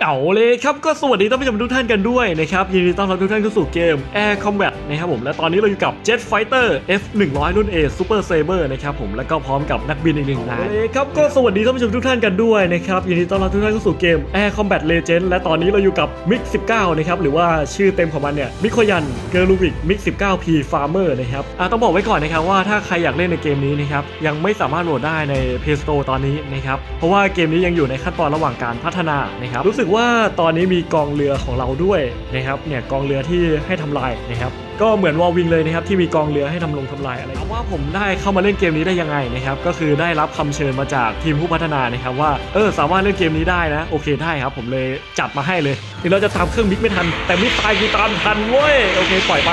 เก่าเลยครับก็สวัสดีท่านผู้ชมทุกท่านกันด้วยนะครับยินดีต้อนรับทุกท่านเข้าสู่เกม Air Combat นะครับผมและตอนนี้เราอยู่กับ Jet Fighter F 1 0 0 รุ่น A Super Saber นะครับผมแล้วก็พร้อมกับนักบินอีกหนึ่งนายครับก็สวัสดีท่านผู้ชมทุกท่านกันด้วยนะครับยินดีต้อนรับทุกท่านเข้าสู่เกม Air Combat Legend และตอนนี้เราอยู่กับ MiG 19นะครับหรือว่าชื่อเต็มของมันเนี่ยมิโคยันเกอร์ลูวิก MiG 19 P Farmer นะครับอะต้องบอกไว้ก่อนนะครับว่าถ้าใครอยากเล่นในเกมนี้นะครับยังไม่สามารถโหลดได้ใน Play Store ตอนนี้นะครับเพราะว่าเกมนี้ยังอยู่ในขั้นตอนระหว่างการพัฒนานะครับรู้สึกว่าตอนนี้มีกองเรือของเราด้วยนะครับเนี่ยกองเรือที่ให้ทำลายนะครับก็เหมือนวอลวิงเลยนะครับที่มีกองเรือให้ทำลงทำลายอะไรถามว่าผมได้เข้ามาเล่นเกมนี้ได้ยังไงนะครับก็คือได้รับคำเชิญมาจากทีมผู้พัฒนานะครับว่าเออสามารถเล่นเกมนี้ได้นะโอเคได้ครับ ผมเลยจัดมาให้เลยถึงเราจะตามเครื่องมิกไม่ทัน แต่มิสไซล์กูตามทันเว้ยโอเคปล่อยไป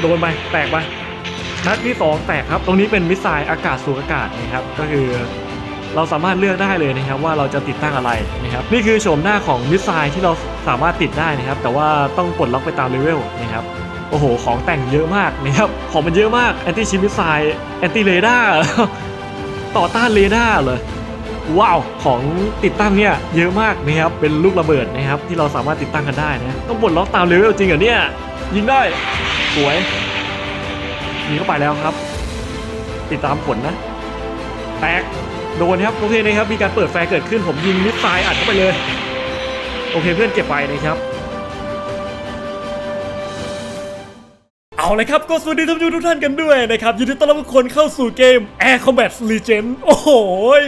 โดนไปแตกไปนัดที่ 2 แตกครับ ตรงนี้เป็นมิสไซล์อากาศสู่อากาศนะครับก็คือ เราสามารถเลือกได้เลยนะครับว่าเราจะติดตั้งอะไรนะครับนี่คือโฉมหน้าของมิสไซล์ที่เราสามารถติดได้นะครับ แต่ว่าต้องปลดล็อกไปตามเลเวลนะครับโอ้โห ของแต่งเยอะมากนะครับของมันเยอะมากแอนตี้ชิมิสไซล์แอนตี้เรดาร์ต่อต้านเรดาร์เลยว้าวของติดตั้งเนี่ยเยอะมากนะครับเป็นลูกระเบิดนะครับที่เราสามารถติดตั้งกันได้นะต้องปลดล็อกตามเลเวลจริงเหรอเนี่ยยิงได้สวยยิงเข้าไปแล้วครับ ติดตามผลนะแตก โดนครับโอเคนะครับมีการเปิดแฟร์เกิดขึ้นผมยิงมิสไซล์อัดเข้าไปเลย โอเคเพื่อนเก็บไปนะครับ เอาเลยครับก็สวัสดีท่านผู้ชมทุกท่านกันด้วยนะครับยินดีต้อนรับทุกคนเข้าสู่เกม Air Combat Legend โอ้โห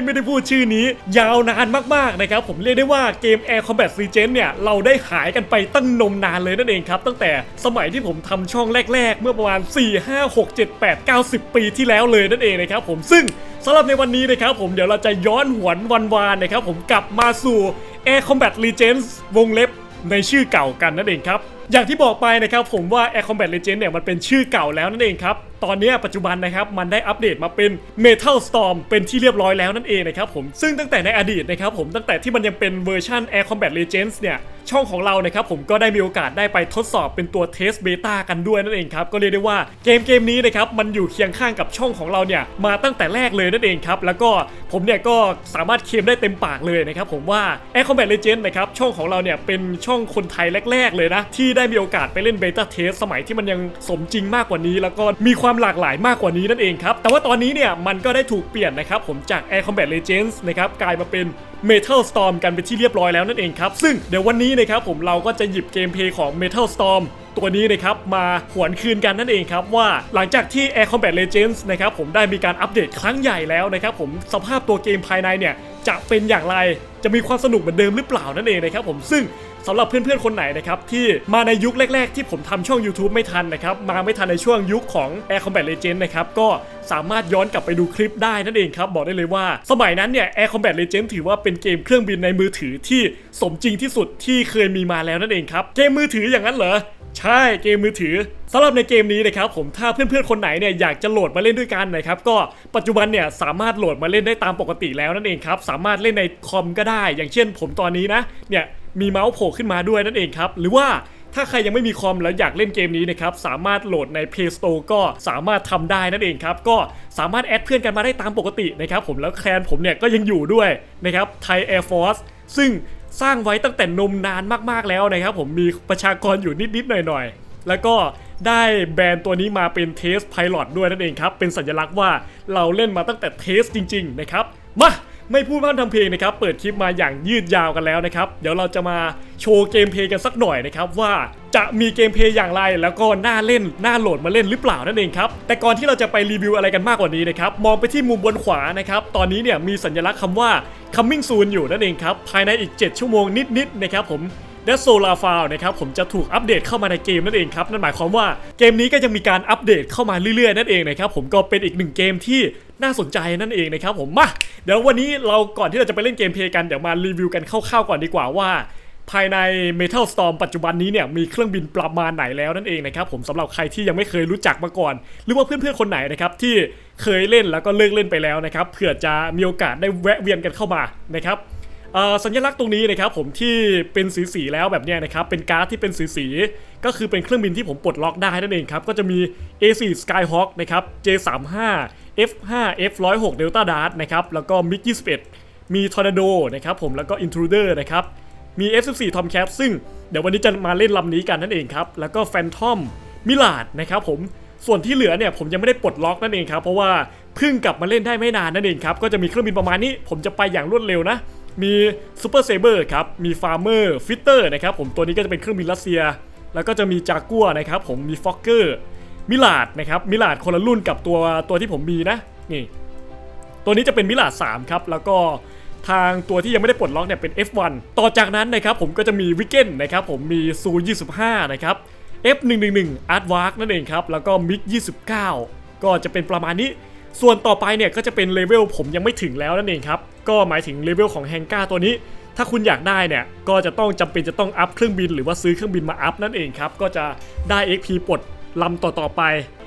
ไม่ได้พูดชื่อนี้ ยาวนานมากๆนะครับผมเรียกได้ว่าเกม Air Combat Legend เนี่ย เราได้หายกันไปตั้งนมนานเลยนั่นเองครับ ตั้งแต่สมัยที่ผมทำช่องแรก ๆ เมื่อประมาณ 4 5 6 7 8 9 10 ปีที่แล้วเลยนั่นเองนะครับผมซึ่งสำหรับในวันนี้นะครับผมเดี๋ยวเราจะย้อนหวนวันวานนะครับผมกลับมาสู่ Air Combat Legends วงเล็บในชื่อเก่ากันนั่นเองครับ อย่างที่บอกไปนะครับผมว่า Air Combat Legend เนี่ยมันเป็นชื่อเก่าแล้วนั่นเองครับ ตอนนี้ปัจจุบันนะครับมันได้อัปเดตมาเป็น Metal Storm เป็นที่เรียบร้อยแล้วนั่นเองนะครับผมซึ่งตั้งแต่ในอดีตนะครับผมตั้งแต่ที่มันยังเป็นเวอร์ชัน Air Combat Legends เนี่ยช่องของเรานะครับผมก็ได้มีโอกาสได้ไปทดสอบเป็นตัวเทสเบต้ากันด้วยนั่นเองครับก็เรียกได้ว่าเกมเกมนี้นะครับมันอยู่เคียงข้างกับช่องของเราเนี่ยมาตั้งแต่แรกเลยนั่นเองครับแล้วก็ผมเนี่ยก็สามารถเคลมได้เต็มปากเลยนะครับผมว่า Air Combat Legends นะครับช่องของเราเนี่ยเป็นช่องคนไทยแรก ๆ เลยนะที่ไได้มีโอกาสไปเล่นเบต้าเทสสมัยที่มันยังสมจริงมากกว่านี้ แล้วก็มีความหลากหลายมากกว่านี้นั่นเองครับ แต่ว่าตอนนี้เนี่ยมันก็ได้ถูกเปลี่ยนนะครับผมจาก Air Combat Legends นะครับกลายมาเป็น Metal Storm กันเป็นที่เรียบร้อยแล้วนั่นเองครับ ซึ่งเดี๋ยววันนี้นะครับผมเราก็จะหยิบเกมเพลย์ของ Metal Storm ตัวนี้นะครับมาหวนคืนกันนั่นเองครับว่าหลังจากที่ Air Combat Legends นะครับผมได้มีการอัปเดตครั้งใหญ่แล้วนะครับผมสภาพตัวเกมภายในเนี่ยจะเป็นอย่างไรจะมีความสนุกเหมือนเดิมหรือเปล่านั่นเองนะครับผมซึ่ง สำหรับเพื่อนๆคนไหนนะครับที่มาในยุคแรก ๆ ที่ผมทำช่อง YouTube ไม่ทันนะครับมาไม่ทันในช่วงยุคของ Air Combat Legend นะครับก็สามารถย้อนกลับไปดูคลิปได้นั่นเองครับบอกได้เลยว่า สมัยนั้นเนี่ย Air Combat Legend ถือว่าเป็นเกมเครื่องบินในมือถือที่สมจริงที่สุดที่เคยมีมาแล้วนั่นเองครับเกมมือถืออย่างนั้นเหรอใช่เกมมือถือสำหรับในเกมนี้นะครับผมถ้าเพื่อนๆคนไหนเนี่ยอยากจะโหลดมาเล่นด้วยกันนะครับก็ปัจจุบันเนี่ยสามารถโหลดมาเล่นได้ตามปกติแล้วนั่นเองครับสามารถเล่นในคอมก็ได้ อย่างเช่น ผมตอนนี้นะเนี่ย มีเมาส์โผล่ขึ้นมาด้วยนั่นเองครับ หรือว่าถ้าใครยังไม่มีคอมแล้วอยากเล่นเกมนี้นะครับสามารถโหลดใน Play Store ก็สามารถทำได้นั่นเองครับ ก็สามารถแอดเพื่อนกันมาได้ตามปกตินะครับผมแล้วแคลนผมเนี่ยก็ยังอยู่ด้วยนะครับไทย Air Force ซึ่งสร้างไว้ตั้งแต่นมนานมากๆแล้วนะครับผมมีประชากรอยู่นิดๆหน่อยๆ แล้วก็ได้แบรนด์ตัวนี้มาเป็นเทสไพลอตด้วยนั่นเองครับ เป็นสัญลักษณ์ว่าเราเล่นมาตั้งแต่เทสจริง ๆ นะครับ มา ไม่พูดพร่ำทำเพลงนะครับ เปิดคลิปมาอย่างยืดยาวกันแล้วนะครับ เดี๋ยวเราจะมาโชว์เกมเพลย์กันสักหน่อยนะครับว่าจะมีเกมเพลย์อย่างไรแล้วก็น่าเล่นน่าโหลดมาเล่นหรือเปล่านั่นเองครับ แต่ก่อนที่เราจะไปรีวิวอะไรกันมากกว่านี้นะครับ มองไปที่มุมบนขวานะครับ ตอนนี้เนี่ยมีสัญลักษณ์คำว่า coming soon อยู่นั่นเองครับ ภายในอีก 7 ชั่วโมงนิดๆนะครับผมและโซลาฟาวนะครับผมจะถูกอัปเดตเข้ามาในเกมนั่นเองครับ นั่นหมายความว่าเกมนี้ก็ยังมีการอัปเดตเข้ามาเรื่อยๆ นั่นเองนะครับผมก็เป็นอีกหนึ่งเกมที่ น่าสนใจนั่นเองนะครับผมมาเดี๋ยววันนี้เราก่อนที่เราจะไปเล่นเกมเพลย์กันเดี๋ยวมารีวิวกันคร่าวๆก่อนดีกว่าว่า ภายใน Metal Storm ปัจจุบันนี้เนี่ยมีเครื่องบินประมาณไหนแล้วนั่นเองนะครับผมสำหรับใครที่ยังไม่เคยรู้จักมาก่อน หรือว่าเพื่อนๆคนไหนนะครับที่เคยเล่นแล้วก็เลิกเล่นไปแล้วนะครับเผื่อจะมีโอกาสได้แวะเวียนกันเข้ามานะครับสัญลักษณ์ตรงนี้นะครับผมที่เป็นสีสีแล้วแบบนี้นะครับเป็นการ์ดที่เป็นสีสีก็คือเป็นเครื่องบินที่ผมปลดล็อกได้นั่นเองครับก็จะมี A4 Skyhawk นะครับ J35 F5 F106 Delta Dart นะครับแล้วก็ MiG 21 มี Tornado นะครับผมแล้วก็ Intruder นะครับมี F14 Tomcat ซึ่งเดี๋ยววันนี้จะมาเล่นลำนี้กันนั่นเองครับแล้วก็ Phantom มิลาดนะครับผมส่วนที่เหลือเนี่ยผมยังไม่ได้ปลดล็อกนั่นเองครับเพราะว่าเพิ่งกลับมาเล่นได้ไม่นานนั่นเองครับก็จะมีเครื่องบินประมาณนี้ ผมจะไปอย่างรวดเร็วนะมีซูเปอร์เซเบอร์ครับมีฟาร์เมอร์ฟิตเตอร์นะครับผมตัวนี้ก็จะเป็นเครื่องบินรัสเซีย แล้วก็จะมีจากัวนะครับผมมีฟอกเกอร์ มิลาดนะครับมิลาดคนละรุ่นกับตัวตัวที่ผมมีนะนี่ตัวนี้จะเป็นมิลาด3ครับแล้วก็ทางตัวที่ยังไม่ได้ปลดล็อกเนี่ยเป็น F1 ต่อจากนั้นนะครับผมก็จะมีวิกเกนนะครับผมมีซู25นะครับ F111 Art w a r k นั่นเองครับแล้วก็มิก29 ก็จะเป็นประมาณนี้ ส่วนต่อไปเนี่ยก็จะเป็นเลเวลผมยังไม่ถึงแล้วนั่นเองครับก็หมายถึงเลเวลของแฮงก้าตัวนี้ ถ้าคุณอยากได้เนี่ยก็จะต้องจำเป็นจะต้องอัพเครื่องบินหรือว่าซื้อเครื่องบินมาอัพนั่นเองครับก็จะได้ XP ปลด ลำต่อๆไป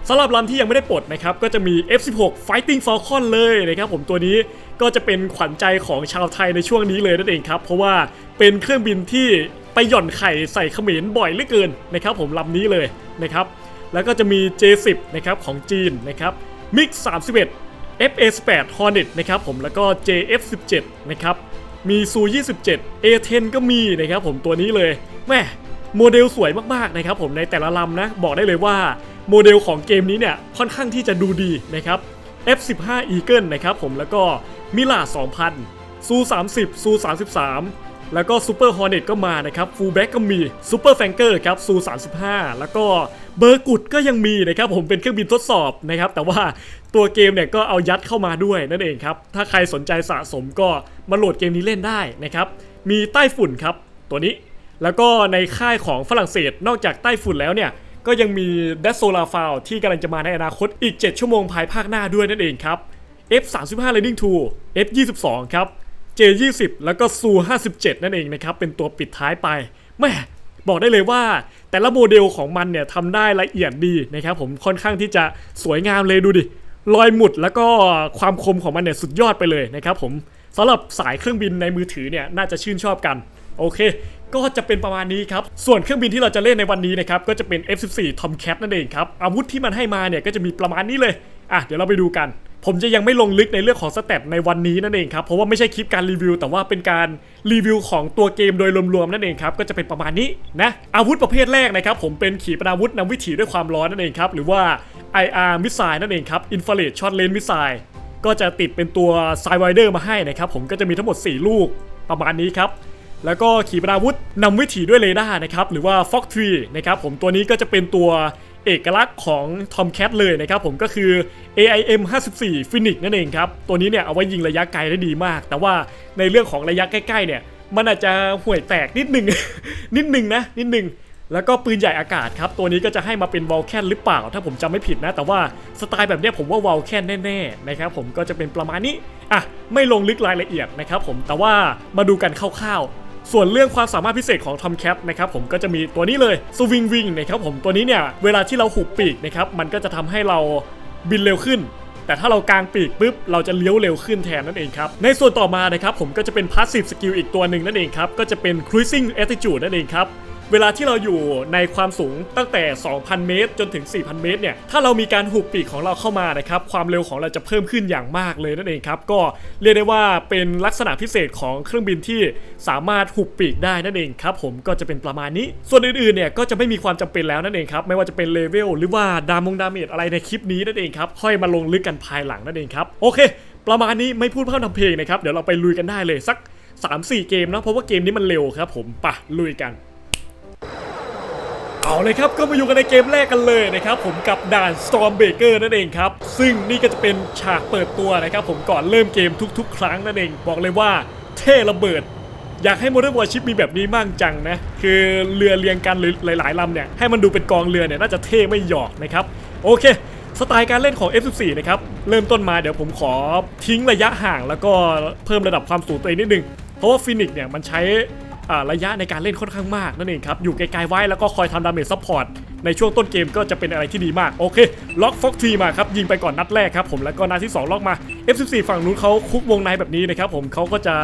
สำหรับลำที่ยังไม่ได้ปลดนะครับก็จะมี F16 Fighting Falcon เลยนะครับผมตัวนี้ก็จะเป็นขวัญใจของชาวไทยในช่วงนี้เลยนั่นเองครับ เพราะว่าเป็นเครื่องบินที่ไปหย่อนไข่ใส่เขมรบ่อยเหลือเกินนะครับผมลำนี้เลยนะครับแล้วก็จะมี J10 นะครับของจีนนะครับ MiG 31 FA8 Hornet นะครับผมแล้วก็ JF17 นะครับมีซู27 A10 ก็มีนะครับผมตัวนี้เลยแม่ โมเดลสวยมากๆนะครับผมในแต่ละลำนะบอกได้เลยว่าโมเดลของเกมนี้เนี่ยค่อนข้างที่จะดูดีนะครับ F15 Eagle นะครับผมแล้วก็มิลา2000ซู30ซู33 แล้วก็ซูเปอร์ฮอร์เน็ตก็มานะครับฟูลแบ็กก็มีซูเปอร์แฟงเกอร์ครับซู35 แล้วก็เบอร์กุดก็ยังมีนะครับผมเป็นเครื่องบินทดสอบนะครับแต่ว่าตัวเกมเนี่ยก็เอายัดเข้ามาด้วยนั่นเองครับถ้าใครสนใจสะสมก็มาโหลดเกมนี้เล่นได้นะครับมีใต้ฝุ่นครับตัวนี้ แล้วก็ในค่ายของฝรั่งเศสนอกจากใต้ฝุ่นแล้วเนี่ย ก็ยังมี d e s o l a f a l ที่กำลังจะมาในอนาคตอีก 7 ชั่วโมงภายภาคหน้าด้วยนั่นเองครับ F35 Landing 2 F22 ครับ J20 แล้วก็ซู57นั่นเองนะครับเป็นตัวปิดท้ายไปแม่บอกได้เลยว่าแต่ละโมเดลของมันเนี่ยทำได้ละเอียดดีนะครับผมค่อนข้างที่จะสวยงามเลยดูดิรอยหมุดแล้วก็ความคมของมันเนี่ยสุดยอดไปเลยนะครับผมสำหรับสายเครื่องบินในมือถือเนี่ยน่าจะชื่นชอบกัน โอเค ก็จะเป็นประมาณนี้ครับ ส่วนเครื่องบินที่เราจะเล่นในวันนี้นะครับก็จะเป็น F14 Tomcat นั่นเองครับ อาวุธที่มันให้มาเนี่ยก็จะมีประมาณนี้เลย อะเดี๋ยวเราไปดูกัน ผมจะยังไม่ลงลึกในเรื่องของสเตตในวันนี้นั่นเองครับเพราะว่าไม่ใช่คลิปการรีวิว แต่ว่าเป็นการรีวิวของตัวเกมโดยรวมๆนั่นเองครับก็จะเป็นประมาณนี้นะอาวุธประเภทแรกนะครับผมเป็นขีปนาวุธนำวิถีด้วยความร้อนนั่นเองครับหรือว่า IR Missile นั่นเองครับ Infrared Short Range Missile ก็จะติดเป็นตัว s i d e Wider มาให้นะครับผมก็จะมีทั้งหมด 4 ลูกประมาณนี้ครับ แล้วก็ขีปนาวุธนำวิถีด้วยเรดาร์นะครับหรือว่า Fox 3นะครับผมตัวนี้ก็จะเป็นตัวเอกลักษณ์ของ Tomcat เลยนะครับผมก็คือ AIM 54 Phoenix นั่นเองครับ ตัวนี้เนี่ยเอาไว้ยิงระยะไกลได้ดีมาก แต่ว่าในเรื่องของระยะใกล้ๆเนี่ยมันอาจจะห่วยแตกนิดนึง นิดนึงนะ นิดนึง แล้วก็ปืนใหญ่อากาศครับ ตัวนี้ก็จะให้มาเป็นวอลแคนหรือเปล่า ถ้าผมจำไม่ผิดนะ แต่ว่าสไตล์แบบนี้ผมว่าวอลแคนแน่ๆนะครับผมก็จะเป็นประมาณนี้ อะ ไม่ลงลึกรายละเอียดนะครับผมแต่ว่ามาดูกันคร่าวๆ ส่วนเรื่องความสามารถพิเศษของทอมแคทนะครับผมก็จะมีตัวนี้เลยสวิงวิงนะครับผมตัวนี้เนี่ยเวลาที่เราหุบปีกนะครับมันก็จะทำให้เราบินเร็วขึ้นแต่ถ้าเรากางปีกปุ๊บเราจะเลี้ยวเร็วขึ้นแทนนั่นเองครับ ในส่วนต่อมานะครับผมก็จะเป็นพาสซีฟสกิลอีกตัวหนึ่งนั่นเองครับ ก็จะเป็น cruising attitude นั่นเองครับ เวลาที่เราอยู่ในความสูงตั้งแต่ 2,000 เมตร จนถึง 4,000 เมตรเนี่ยถ้าเรามีการหุบปีกของเราเข้ามานะครับความเร็วของเราจะเพิ่มขึ้นอย่างมากเลยนั่นเองครับก็เรียกได้ว่าเป็นลักษณะพิเศษของเครื่องบินที่สามารถหุบปีกได้นั่นเองครับผมก็จะเป็นประมาณนี้ ส่วนอื่นๆเนี่ยก็จะไม่มีความจำเป็นแล้วนั่นเองครับไม่ว่าจะเป็นเลเวลหรือว่าดามงดาเมจอะไรในคลิปนี้นั่นเองครับค่อยมาลงลึกกันภายหลังนั่นเองครับโอเค ประมาณนี้ไม่พูดพร่ำทำเพลงนะครับเดี๋ยวเราไปลุยกันได้เลยสัก 3-4 เกมนะเพราะว่าเกมนี้มันเร็วครับผมปะลุยกัน เอาเลยครับก็มาอยู่กันในเกมแรกกันเลยนะครับผมกับด่าน Storm Baker นั่นเองครับ ซึ่งนี่ก็จะเป็นฉากเปิดตัวนะครับผมก่อนเริ่มเกมทุกๆ ครั้งนั่นเอง บอกเลยว่าเท่ระเบิด อยากให้ Modern Warship มีแบบนี้มั่งจังนะ คือเรือเรียงกันหรือหลายๆลำเนี่ย ให้มันดูเป็นกองเรือเนี่ย น่าจะเท่ไม่หยอกนะครับ โอเค สไตล์การเล่นของ F14 นะครับ เริ่มต้นมาเดี๋ยวผมขอทิ้งระยะห่างแล้วก็เพิ่มระดับความสูงตัวเองนิดนึงเพราะว่าฟินิกเนี่ยมันใช้ ระยะในการเล่นค่อนข้างมากนั่นเองครับ อยู่ไกลๆไว้แล้วก็คอยทำดาเมจซัพพอร์ตในช่วงต้นเกมก็จะเป็นอะไรที่ดีมาก โอเค ล็อกฟ็อกทีมาครับ ยิงไปก่อนนัดแรกครับผมแล้วก็นัดที่ 2 ล็อกมา F14 ฝั่งนู้นเขาคุกวงในแบบนี้นะครับผมเขาก็จะ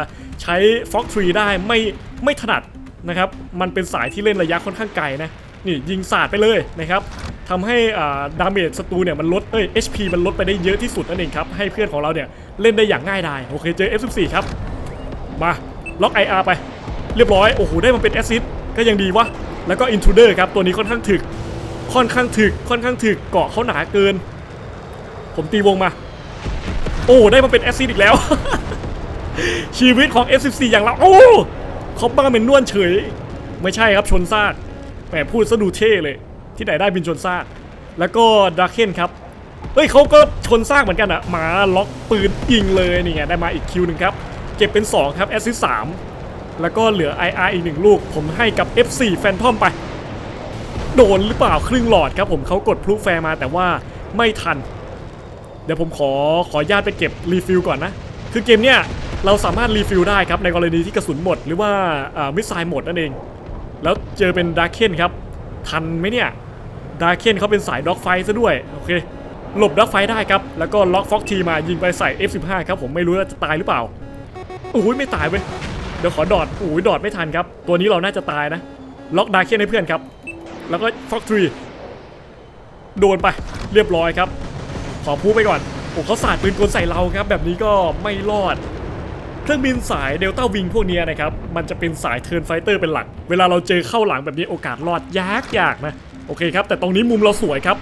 ใช้ฟ็อกทรีได้ไม่ไม่ถนัดนะครับ มันเป็นสายที่เล่นระยะค่อนข้างไกลนะ นี่ยิงสาดไปเลยนะครับทำให้อ่าดาเมจศัตรูเนี่ยมันลด เอ้ย HP มันลดไปได้เยอะที่สุดนั่นเองครับ ให้เพื่อนของเราเนี่ยเล่นได้อย่างง่ายดาย โอเค เจอ F14 ครับ มา ล็อก IR ไป เรียบร้อย โอ้โห ได้มันเป็นแอซิดก็ยังดีวะ แล้วก็อินทรูเดอร์ครับ ตัวนี้ค่อนข้างถึก ค่อนข้างถึก ค่อนข้างถึก เกาะเขาหนาเกิน ผมตีวงมา โอ้ ได้มาเป็นแอซิดอีกแล้ว ชีวิตของ F14 อย่างเรา โอ้เขาบ้าเป็นนวลเฉย ไม่ใช่ครับชนซากแหมพูดซะดูเท่เลย ที่ไหนได้บินชนซาก แล้วก็ดาราเคนครับเฮ้ยเขาก็ชนซากเหมือนกันอะหมาล็อกปืนยิงเลยนี่ไงได้มาอีกคิวหนึ่งครับ เก็บเป็น 2 ครับ แอสซิสาม แล้วก็เหลือ IR อีกหนึ่งลูก ผมให้กับ F4 แฟนทอมไป โดนหรือเปล่าครึ่งหลอดครับผมเขากดพลุแฟร์มาแต่ว่าไม่ทัน เดี๋ยวผมขอขอญาตไปเก็บรีฟิลก่อนนะ คือเกมเนี้ยเราสามารถรีฟิลได้ครับในกรณีที่กระสุนหมดหรือว่ามิสไซล์หมดนั่นเอง แล้วเจอเป็นดาร์เคนครับทันไหมเนี่ยดาร์เคนเขาเป็นสายด็อกไฟซะด้วยโอเคหลบด็อกไฟได้ครับ แล้วก็ล็อกฟ็อกทีมายิงไปใส่ F15 ครับผมไม่รู้ว่าจะตายหรือเปล่าโอ้ยไม่ตายเว้ย เดี๋ยวขอดอดโอ้ยดอดไม่ทันครับ ตัวนี้เราน่าจะตายนะ ล็อกดาร์เคนให้เพื่อนครับ แล้วก็ฟ็อกทรีโดนไปเรียบร้อยครับ ขอพูดไปก่อนโอ้เขาสาดปืนกลใส่เราครับ แบบนี้ก็ไม่รอด เครื่องบินสายเดลต้าวิงพวกเนี้ยนะครับ มันจะเป็นสายเทิร์นไฟเตอร์เป็นหลัก เวลาเราเจอเข้าหลังแบบนี้โอกาสรอดยากยากนะ โอเคครับ แต่ตรงนี้มุมเราสวยครับ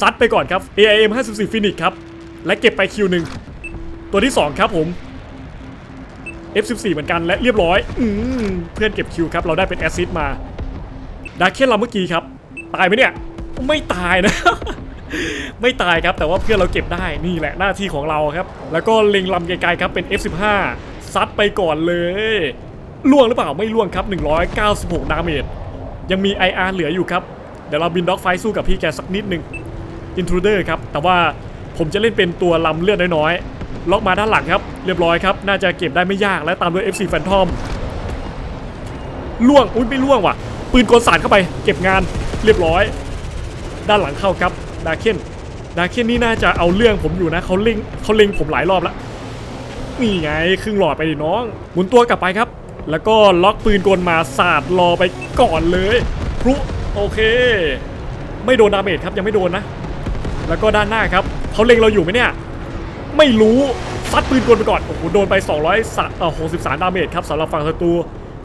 ซัดไปก่อนครับ AIM 54 Phoenix ครับ และเก็บไปคิวหนึ่ง ตัวที่ 2 ครับผม F14 เหมือนกันและเรียบร้อยอืเพื่อนเก็บคิวครับเราได้เป็นแอซิดมาดาร์เคนเราเมื่อกี้ครับ ตายไหมเนี่ย ไม่ตายนะ ไม่ตายครับแต่ว่าเพื่อนเราเก็บได้นี่แหละหน้าที่ของเราครับ แล้วก็เล็งลำไกลๆครับเป็น F15 ซัดไปก่อนเลยล่วงหรือเปล่าไม่ล่วงครับ 196 ดาเมจยังมี IR เหลืออยู่ครับ เดี๋ยวเราบินด็อกไฟสู้กับพี่แกสักนิดหนึ่งอินทรูเดอร์ครับ แต่ว่าผมจะเล่นเป็นตัวลำเลือดน้อยๆ ล็อกมาด้านหลังครับ เรียบร้อยครับ น่าจะเก็บได้ไม่ยากและตามด้วย FC Phantom ล่วง อุ้ยไม่ล่วงว่ะ ปืนกลสาดเข้าไป เก็บงานเรียบร้อย ด้านหลังเข้าครับ ดาเคนดาเคนนี่น่าจะเอาเรื่องผมอยู่นะเขาเล็งเขาเล็งผมหลายรอบแล้วนี่ไงครึ่งหลอดไปดิน้อง หมุนตัวกลับไปครับ แล้วก็ล็อกปืนกลมาสาดรอไปก่อนเลยพลุโอเค ไม่โดนดาเมจครับยังไม่โดนนะ แล้วก็ด้านหน้าครับเขาเล็งเราอยู่ไหมเนี่ย ไม่รู้ ซัดปืนกลไปก่อน โอ้โห โดนไป 200สัเอ่อ63 ดาเมจครับสำหรับฝั่งศัตรู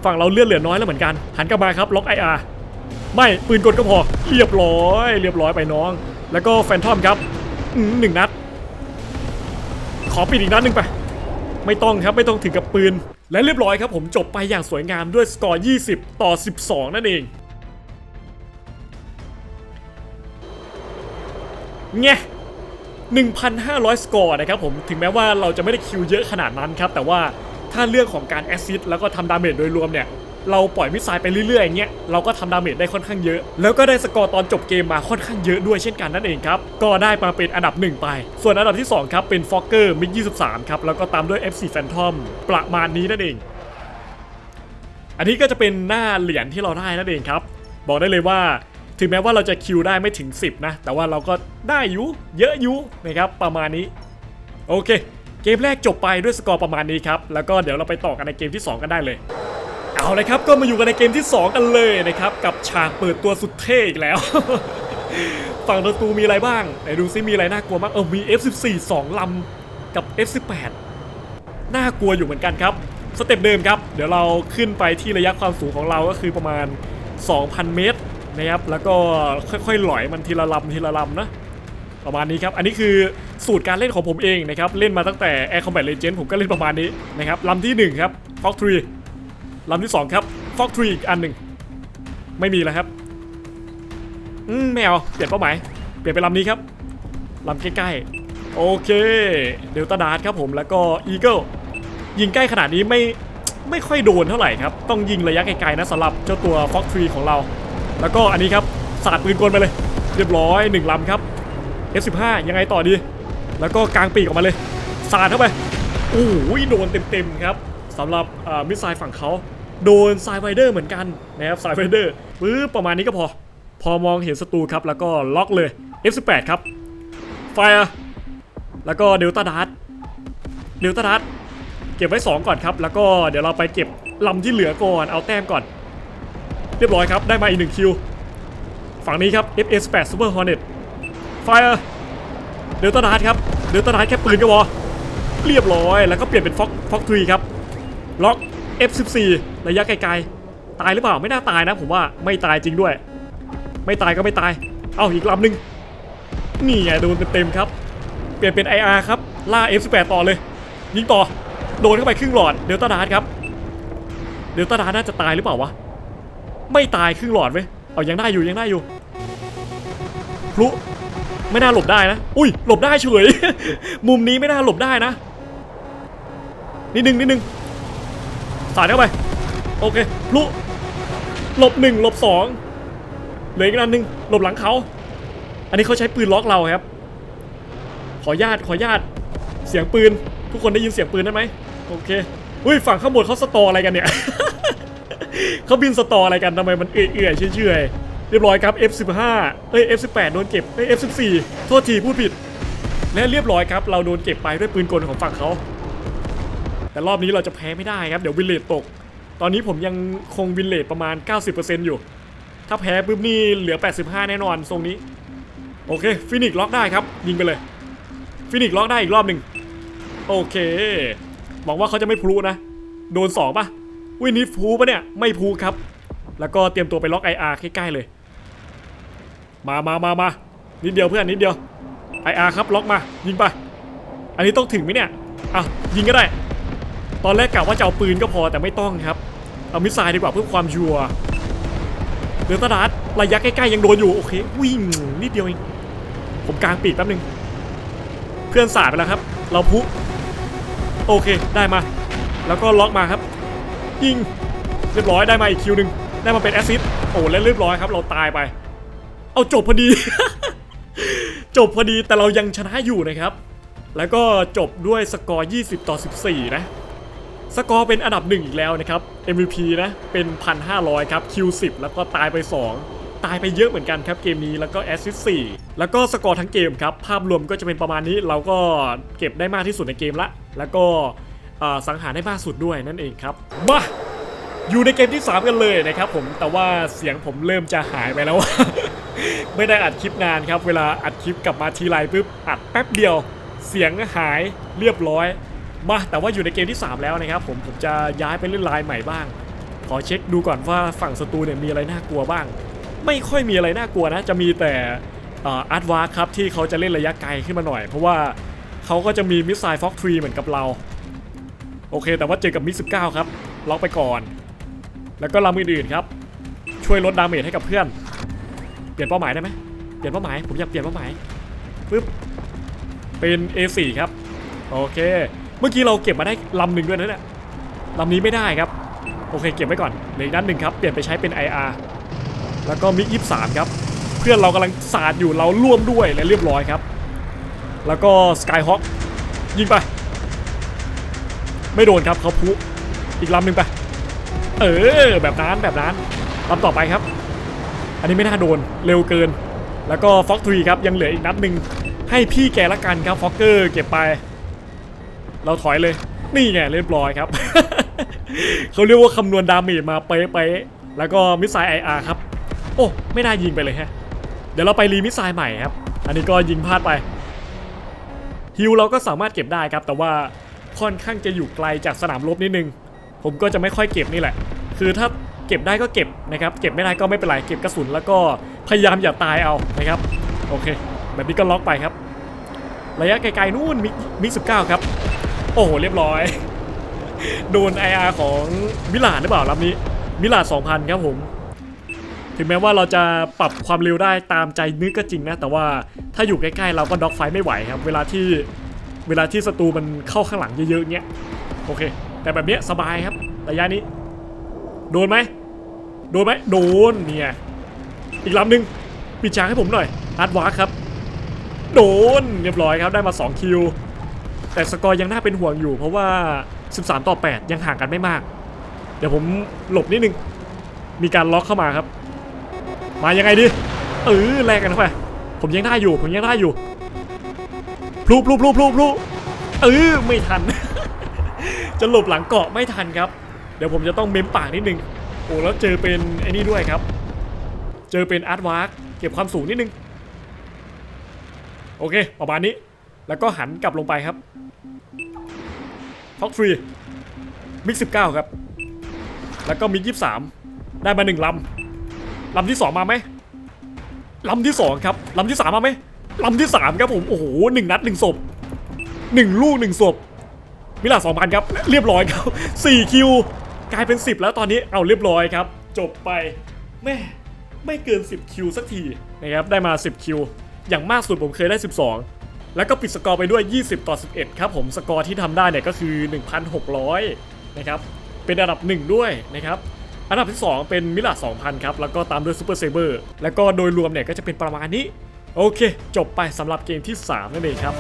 ฝั่งเราเลือดเหลือน้อยแล้วเหมือนกัน หันกลับมาครับล็อก IR ไม่ปืนกลก็พอ เรียบร้อย เรียบร้อยไปน้อง แล้วก็แฟนทอมครับหนึ่งนัด ขอปิดอีกนัดหนึ่งไป ไม่ต้องครับไม่ต้องถึงกับปืน และเรียบร้อยครับผมจบไปอย่างสวยงามด้วยสกอร์ 20 ต่อ 12 นั่นเองเงี้ย 1,500 สกอร์นะครับผมถึงแม้ว่าเราจะไม่ได้คิวเยอะขนาดนั้นครับ แต่ว่าถ้าเรื่องของการแอซิสต์แล้วก็ทำดาเมจโดยรวมเนี่ยเราปล่อยมิสไซล์ไปเรื่อยๆอย่างเงี้ยเราก็ทำดาเมจได้ค่อนข้างเยอะ แล้วก็ได้สกอร์ตอนจบเกมมาค่อนข้างเยอะด้วยเช่นกันนั่นเองครับ ก็ได้มาเป็นอันดับ 1 ไป ส่วนอันดับที่ 2 ครับ เป็นฟอกเกอร์มิก23 ครับ แล้วก็ตามด้วย FC Phantom ประมาณนี้นั่นเอง อันนี้ก็จะเป็นหน้าเหรียญที่เราได้นั่นเองครับ บอกได้เลยว่า ถึงแม้ว่าเราจะคิวได้ไม่ถึง 10 นะ แต่ว่าเราก็ได้อยู่เยอะอยู่นะครับประมาณนี้ โอเค เกมแรกจบไปด้วยสกอร์ประมาณนี้ครับ แล้วก็เดี๋ยวเราไปต่อกันในเกมที่ 2 กันได้เลย เอาเลยครับก็มาอยู่กันในเกมที่ 2 กันเลยนะครับ กับฉากเปิดตัวสุดเท่อีกแล้ว ฝั่งประตูมีอะไรบ้างไหนดูซิมีอะไรน่ากลัวบ้างเออมี F14 2ลำกับ F18 น่ากลัวอยู่เหมือนกันครับสเต็ปเดิมครับ เดี๋ยวเราขึ้นไปที่ระยะความสูงของเราก็คือประมาณ 2,000 เมตร นะครับแล้วก็ค่อยๆหลอยมันทีละลำทีละลำนะประมาณนี้ครับ อันนี้คือสูตรการเล่นของผมเองนะครับ เล่นมาตั้งแต่ Air Combat Legend ผมก็เล่นประมาณนี้นะครับลำที่ 1 ครับ Fox 3ลำที่ 2 ครับ Fox 3อีกอันหนึ่งไม่มีแล้วครับ อืมไม่เอาเปลี่ยนเป้าหมาย เปลี่ยนเป็นลำนี้ครับลำใกล้ๆ โอเคเดลต้าดาร์ครับผมแล้วก็อีเกิลยิงใกล้ขนาดนี้ไม่ไม่ค่อยโดนเท่าไหร่ครับ ต้องยิงระยะไกลๆนะสำหรับเจ้าตัว Fox 3ของเรา แล้วก็อันนี้ครับสาดปืนกลไปเลย เรียบร้อยหนึ่งลำครับ F15 ยังไงต่อดี แล้วก็กลางปีกออกมาเลยสาดเข้าไปโอ้โหโดนเต็มๆครับสำหรับมิสไซล์ฝั่งเขาโดนไซไวเดอร์เหมือนกันนะครับไซไวเดอร์ปึ๊บประมาณนี้ก็พอ พอมองเห็นศัตรูครับ แล้วก็ล็อกเลย F18 ครับไฟร์แล้วก็เดลต้าดาร์ตเดลต้าดาร์ตเก็บไว้ 2 ก่อนครับ แล้วก็เดี๋ยวเราไปเก็บลำที่เหลือก่อนเอาแต้มก่อน เรียบร้อยครับ ได้มาอีกหนึ่งคิว ฝั่งนี้ครับ FS8 Super Hornet ไฟร์เดลต้าดาร์ตครับ เดลต้าดาร์ตแค่ปืนก็พอเรียบร้อย แล้วก็เปลี่ยนเป็นฟ็อกฟ็อกทรีครับ ล็อก F14 ระยะไกลๆ ตายหรือเปล่า ไม่น่าตายนะ ผมว่า ไม่ตายจริงด้วย ไม่ตายก็ไม่ตาย เอาอีกลำหนึ่งนี่ไงโดนเต็มๆครับ เปลี่ยนเป็น IR ครับ ล่า F18 ต่อเลย ยิงต่อ โดนเข้าไปครึ่งหลอด เดลต้าดาร์ทครับ เดลต้าดาร์ทน่าจะตายหรือเปล่าวะ ไม่ตายครึ่งหลอดเว้ยเอายังได้อยู่ยังได้อยู่พลุไม่น่าหลบได้นะ อุ้ยหลบได้เฉย มุมนี้ไม่น่าหลบได้นะ นิดนึงนิดนึงสาดเข้าไป โอเคพลุหลบหนึ่งหลบสองเหลืออีกนันหนึ่งหลบหลังเขา อันนี้เขาใช้ปืนล็อกเราครับ ขอญาตขอญาตเสียงปืน ทุกคนได้ยินเสียงปืนได้ไหมโอเค อุ้ยฝั่งข้างบนเขาสตออะไรกันเนี่ย เขาบินสตออะไรกันทำไมมันเอื่อยๆเชื่อยๆเรียบร้อยครับ F15 เอ้ย F18 โดนเก็บเอ้ย F14 โทษทีพูดผิด และเรียบร้อยครับ เราโดนเก็บไปด้วยปืนกลของฝั่งเขาแต่รอบนี้เราจะแพ้ไม่ได้ครับเดี๋ยววินเลตตก ตอนนี้ผมยังคงวินเลตประมาณ 90%อยู่ ถ้าแพ้ปุ๊บนี่เหลือ 85 แน่นอนทรงนี้ โอเคฟินิกล็อกได้ครับ ยิงไปเลยฟินิกล็อกได้อีกรอบหนึ่งโอเคหวังว่าเขาจะไม่พลุนะ โดนสองป่ะ วินี้พลุปะเนี่ย ไม่พลุครับ แล้วก็เตรียมตัวไปล็อก IR ใกล้ๆเลย มามามามานิดเดียวเพื่อนนิดเดียว IR ครับล็อกมา ยิงไป อันนี้ต้องถึงไหมเนี่ยอะยิงก็ได้ ตอนแรกกะว่าจะเอาปืนก็พอแต่ไม่ต้องครับ เอามิสไซล์ดีกว่าเพื่อความชัวร์เดือตาดระยะใกล้ๆยังโดนอยู่โอเควิ่งนิดเดียวเองผมกลางปีกแป๊บนึง เพื่อนสาดไปแล้วครับ เราพุโอเคได้มา แล้วก็ล็อกมาครับ ยิงเรียบร้อยได้มาอีกคิวหนึ่งได้มาเป็นแอสซิสโอ้แล้วเรียบร้อยครับ เราตายไป เอาจบพอดี จบพอดีแต่เรายังชนะอยู่นะครับ แล้วก็จบด้วยสกอร์ 20 ต่อ 14 นะ สกอร์เป็นอันดับหนึ่งอีกแล้วนะครับ MVP นะเป็น 1,500 ครับ Q10 แล้วก็ตายไป 2ตายไปเยอะเหมือนกันครับเกมนี้แล้วก็แอสซิสต์4แล้วก็สกอร์ทั้งเกมครับ ภาพรวมก็จะเป็นประมาณนี้เราก็เก็บได้มากที่สุดในเกมละ แล้วก็ สังหารได้มากสุดด้วยนั่นเองครับมาอยู่ในเกมที่ 3 กันเลยนะครับผมแต่ว่าเสียงผมเริ่มจะหายไปแล้ว ไม่ได้อัดคลิปนานครับ เวลาอัดคลิปกลับมาทีไรปุ๊บอัดแป๊บเดียว เสียงหายเรียบร้อยมาแต่ว่าอยู่ในเกมที่ 3 แล้วนะครับผมผมจะย้ายไปเล่นลน์ใหม่บ้าง ขอเช็คดูก่อนว่าฝั่งศัตรูเนี่ยมีอะไรน่ากลัวบ้าง ไม่ค่อยมีอะไรน่ากลัวนะ จะมีแต่อาร์ตวาร์ครับที่เขาจะเล่นระยะไกลขึ้นมาหน่อย เพราะว่าเขาก็จะมีมิสไซล์ฟ็อกทรีเหมือนกับเรา โอเค แต่ว่าเจอกับมิส19ครับล็อกไปก่อน แล้วก็ลำอื่นๆครับ ช่วยลดดาเมจให้กับเพื่อน เปลี่ยนเป้าหมายได้ไหมเปลี่ยนเป้าหมาย ผมอยากเปลี่ยนเป้าหมายปึ๊บเป็น A4 ครับ โอเค เมื่อกี้เราเก็บมาได้ลำหนึ่งด้วยนะเนี่ยลำนี้ไม่ได้ครับ โอเคเก็บไว้ก่อนเหลืออีกด้านหนึ่งครับ เปลี่ยนไปใช้เป็น IR แล้วก็มิกยี่สามครับ เพื่อนเรากำลังสาดอยู่เราร่วมด้วยและเรียบร้อยครับ แล้วก็สกายฮอ k ยิงไป ไม่โดนครับเขาพุอีกลำหนึ่งไป เออ แบบนั้นแบบนั้นลำต่อไปครับ อันนี้ไม่น่าโดนเร็วเกิน แล้วก็ฟ็อกทรีครับยังเหลืออีกนัดหนึ่งให้พี่แกละกันครับฟ็อกเกอร์เก็บไป เราถอยเลย นี่ไงเรียบร้อยครับ เขาเรียกว่าคำนวณดาเมจมาเป๊ะๆแล้วก็มิสไซล์ไออาร์ครับ โอ้ไม่น่ายิงไปเลยฮะ เดี๋ยวเราไปรีมิสไซล์ใหม่ครับ อันนี้ก็ยิงพลาดไปฮิวเราก็สามารถเก็บได้ครับ แต่ว่า ค่อนข้างจะอยู่ไกลจากสนามรบนิดนึง ผมก็จะไม่ค่อยเก็บนี่แหละ คือถ้าเก็บได้ก็เก็บนะครับ เก็บไม่ได้ก็ไม่เป็นไร เก็บกระสุนแล้วก็พยายามอย่าตายเอานะครับ โอเค แบบนี้ก็ล็อกไปครับ ระยะไกลๆนู่นมิมิสิบเก้าครับ โอ้โห เรียบร้อย โดน IR ของมิลานหรือเปล่าลำนี้ มิลาน2,000ครับผม ถึงแม้ว่าเราจะปรับความเร็วได้ตามใจนึกก็จริงนะ แต่ว่าถ้าอยู่ใกล้ๆเราก็ด็อกไฟไม่ไหวครับ เวลาที่ เวลาที่ศัตรูมันเข้าข้างหลังเยอะๆเงี้ยโอเค แต่แบบเนี้ยสบายครับระยะนี้ โดนไหมโดนไหมโดนเนี่ยอีกลำหนึ่งปิดฉากให้ผมหน่อยอาร์ตวาร์ครับ โดนเรียบร้อยครับได้มา 2 คิว แต่สกอร์ยังน่าเป็นห่วงอยู่ เพราะว่า 13 ต่อ 8 ยังห่างกันไม่มาก เดี๋ยวผมหลบนิดนึง มีการล็อกเข้ามาครับ มายังไงดีเออแลกกันเข้าไปผมยังได้อยู่ ผมยังได้อยู่ พลุพลุพลุพลุพลุเออไม่ทัน จะหลบหลังเกาะไม่ทันครับ เดี๋ยวผมจะต้องเม้มปากนิดนึงโอ้แล้วเจอเป็นไอ้นี่ด้วยครับ เจอเป็นอาร์ตวาร์กเก็บความสูงนิดนึง โอเค ประมาณนี้ แล้วก็หันกลับลงไปครับท็อกฟรีมิกสิบเก้าครับ แล้วก็มิกยี่สามได้มาหนึ่งลำลำที่สองมาไหมลำที่สองครับลำที่สามมาไหม ลำที่สามครับผมโอ้โหหนึ่งนัดหนึ่งศพหนึ่งลูกหนึ่งศพมิลาสองพันครับ เรียบร้อยครับสี่คิวกลายเป็น 10 แล้วตอนนี้เอาเรียบร้อยครับ จบไปแม่ไม่เกิน 10 คิวสักทีนะครับได้มา 10 คิว อย่างมากสุดผมเคยได้ 12 แล้วก็ปิดสกอร์ไปด้วย 20 ต่อ 11 ครับผมสกอร์ที่ทำได้เนี่ยก็คือ 1,600 นะครับ เป็นอันดับ 1 ด้วยนะครับ อันดับที่ 2 เป็นมิลา2,000 ครับ แล้วก็ตามด้วยซูเปอร์เซเบอร์แล้วก็โดยรวมเนี่ยก็จะเป็นประมาณนี้ โอเค จบไปสำหรับเกมที่ 3 นั่นเองครับ